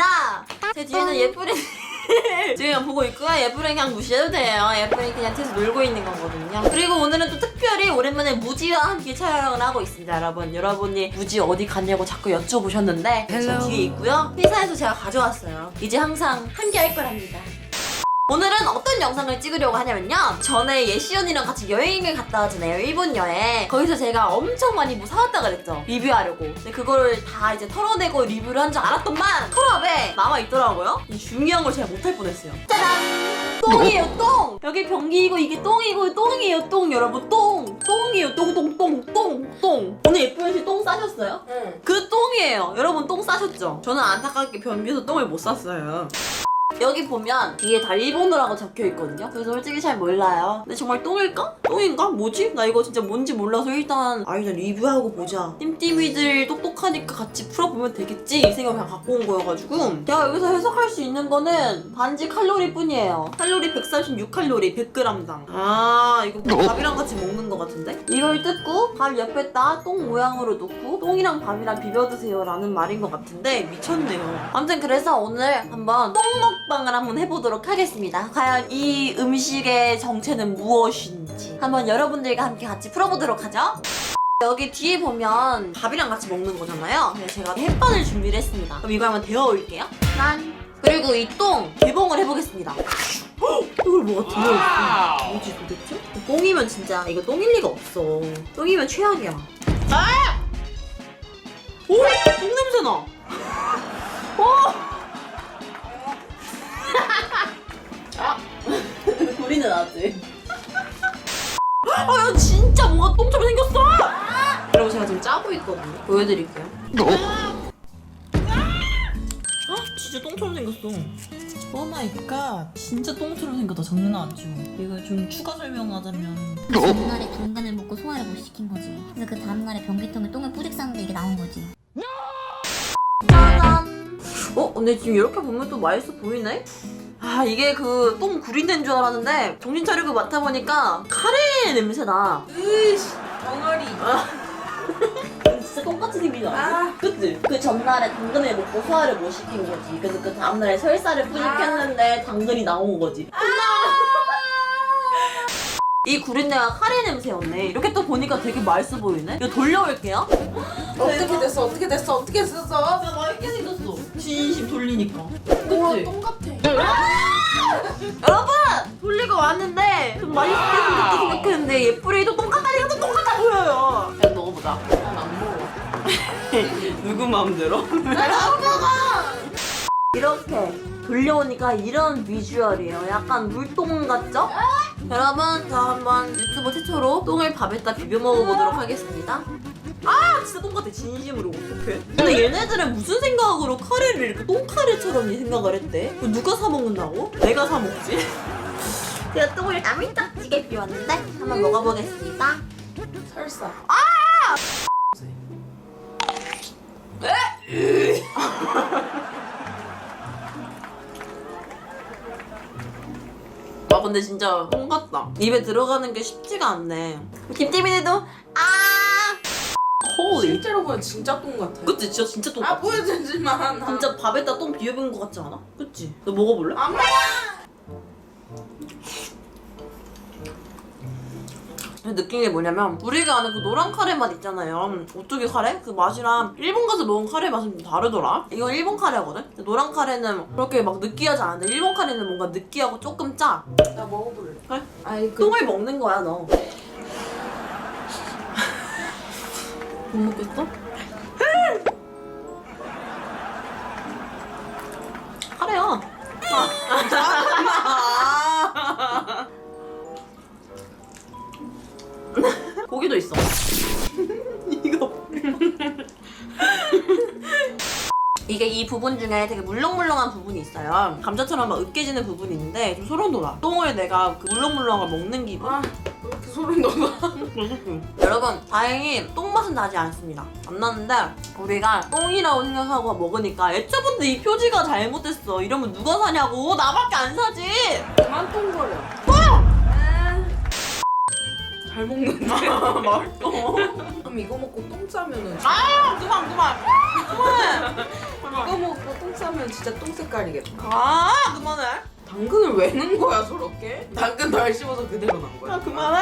왔습니다. 제 뒤에는 예쁘리 지금 보고 있고요. 예쁘리 그냥 무시해도 돼요. 예쁘리 그냥 뒤에서 놀고 있는 거거든요. 그리고 오늘은 또 특별히 오랜만에 무지와 함께 촬영을 하고 있습니다, 여러분. 여러분이 무지 어디 갔냐고 자꾸 여쭤보셨는데 저 Hello. 뒤에 있고요. 회사에서 제가 가져왔어요. 이제 항상 함께 할 거랍니다. 오늘은 어떤 영상을 찍으려고 하냐면요. 전에 예시 언니랑 같이 여행을 갔다 왔잖아요. 일본 여행. 거기서 제가 엄청 많이 뭐 사왔다 그랬죠. 리뷰하려고. 근데 그거를 다 이제 털어내고 리뷰를 한 줄 알았더만 서랍에 남아있더라고요. 이 중요한 걸 제가 못할 뻔했어요. 짜잔! 똥이에요, 똥! 여기 변기이고 이게 똥이고 똥이에요, 똥 여러분. 똥! 똥이에요, 똥, 똥, 똥, 똥, 똥. 오늘 예쁜 씨 똥 싸셨어요? 응. 그 똥이에요. 여러분 똥 싸셨죠? 저는 안타깝게 변기에서 똥을 못 쌌어요. 여기 보면 뒤에 다 일본어라고 적혀 있거든요. 그래서 솔직히 잘 몰라요. 근데 정말 똥일까? 똥인가? 뭐지? 나 이거 진짜 뭔지 몰라서 일단 아 일단 리뷰하고 보자. 띠띠미들 똑똑하니까 같이 풀어보면 되겠지 이 생각 그냥 갖고 온 거여가지고 제가 여기서 해석할 수 있는 거는 단지 칼로리뿐이에요. 칼로리 136칼로리 100g당. 아 이거 뭐 밥이랑 같이 먹는 거 같은데? 이걸 뜯고 밥 옆에다 똥 모양으로 놓고 똥이랑 밥이랑 비벼 드세요 라는 말인 것 같은데 미쳤네요. 아무튼 그래서 오늘 한번 똥 먹 방을 한번 해보도록 하겠습니다. 과연 이 음식의 정체는 무엇인지 한번 여러분들과 함께 같이 풀어보도록 하죠. 여기 뒤에 보면 밥이랑 같이 먹는 거잖아요. 그래서 제가 햇반을 준비를 했습니다. 그럼 이거 한번 데워 올게요. 짠. 그리고 이 똥 개봉을 해보겠습니다. 헉! 이걸 뭐가 들어있어? 뭐지 도대체? 똥이면 진짜 이거 똥일 리가 없어. 똥이면 최악이야. 아! 오! 똥 냄새 나. 우리는 나지. 아, 야, 진짜 뭔가 똥처럼 생겼어! 그리고 제가 지금 짜고 있거든요. 보여드릴게요. 아, 진짜 똥처럼 생겼어. 오 마이 갓. 진짜 똥처럼 생겼다. 장난 아니죠. 이거 좀 추가 설명하자면. 전날에 당근을 먹고 소화를 못 시킨 거지. 그래서 그 다음날에 변기통에 똥을 뿌릭 쌌는데 이게 나온 거지. 짜잔. 어, 근데 지금 이렇게 보면 또 맛있어 보이네? 아, 이게 그 똥 구린내인 줄 알았는데 정신 차리고 맡아보니까 카레 냄새나. 으이씨, 덩어리. 진짜 똑같이 생기지 않아? 아. 그치? 그 전날에 당근을 먹고 소화를 못 시킨 거지. 그래서 그 다음날에 설사를 아. 뿌직했는데 당근이 나온 거지. 이 구린내가 카레 냄새였네. 이렇게 또 보니까 되게 맛있어 보이네. 이거 돌려올게요. 어떻게 됐어? 어떻게 됐어? 어떻게 됐어? 야, 맛있게 생겼어. 진심 돌리니까. 그치? 똥 같아. 여러분! 돌리고 왔는데 좀 맛있게 생겼다 생각했는데 예쁘리도 똑같다니까 또 똑같아 보여요. 야, 먹어보자. 안 먹어. 누구 마음대로? 이렇게 돌려오니까 이런 비주얼이에요. 약간 물똥 같죠? 여러분, 저 한번 유튜브 최초로 똥을 밥에다 비벼 먹어보도록 하겠습니다. 아, 진짜 똥 같아. 진심으로. 어떡해? 근데 얘네들은 무슨 생각으로 카레를 이렇게 똥카레처럼 생각을 했대? 누가 사 먹는다고? 내가 사 먹지? 제가 똥을 야물딱지게 비웠는데 한번 먹어보겠습니다. 설사. 아 근데 진짜 똥 같다. 입에 들어가는 게 쉽지가 않네. 김태민이도 아 홀리. 실제로 보면 진짜 똥 같아. 그치 진짜 진짜 똥 아, 같아. 보여주지 마. 나. 진짜 밥에다 똥 비벼본 것 같지 않아? 그치? 너 먹어볼래? 안 먹어. 느낀 게 뭐냐면 우리가 아는 그 노란 카레 맛 있잖아요 오뚜기 카레? 그 맛이랑 일본 가서 먹은 카레 맛은 좀 다르더라 이건 일본 카레거든? 노란 카레는 그렇게 막 느끼하지 않은데 일본 카레는 뭔가 느끼하고 조금 짜 나 먹어볼래. 그래? 아이, 그. 똥을 먹는 거야 너. 못 먹겠어? 고기도 있어. 이거. 이게 이 부분 중에 되게 물렁물렁한 부분이 있어요. 감자처럼 막 으깨지는 부분이 있는데 좀 소름 돋아. 똥을 내가 그 물렁물렁한 걸 먹는 기분? 아, 왜 이렇게 소름 돋아. 여러분 다행히 똥 맛은 나지 않습니다. 안 나는데 우리가 똥이라고 생각하고 먹으니까 애초부터 이 표지가 잘못됐어. 이러면 누가 사냐고 나밖에 안 사지. 그만 똥거려. 아. 잘 먹는데. 맛있어. 그럼 이거 먹고 똥 싸면은. 아 그만 그만. 그만. 이거 먹고 똥 싸면 진짜 똥 색깔이겠다. 아 그만해 당근을 왜 넣은 거야 저렇게? 당근 덜 씹어서 그대로 넣은 거야. 아 그만해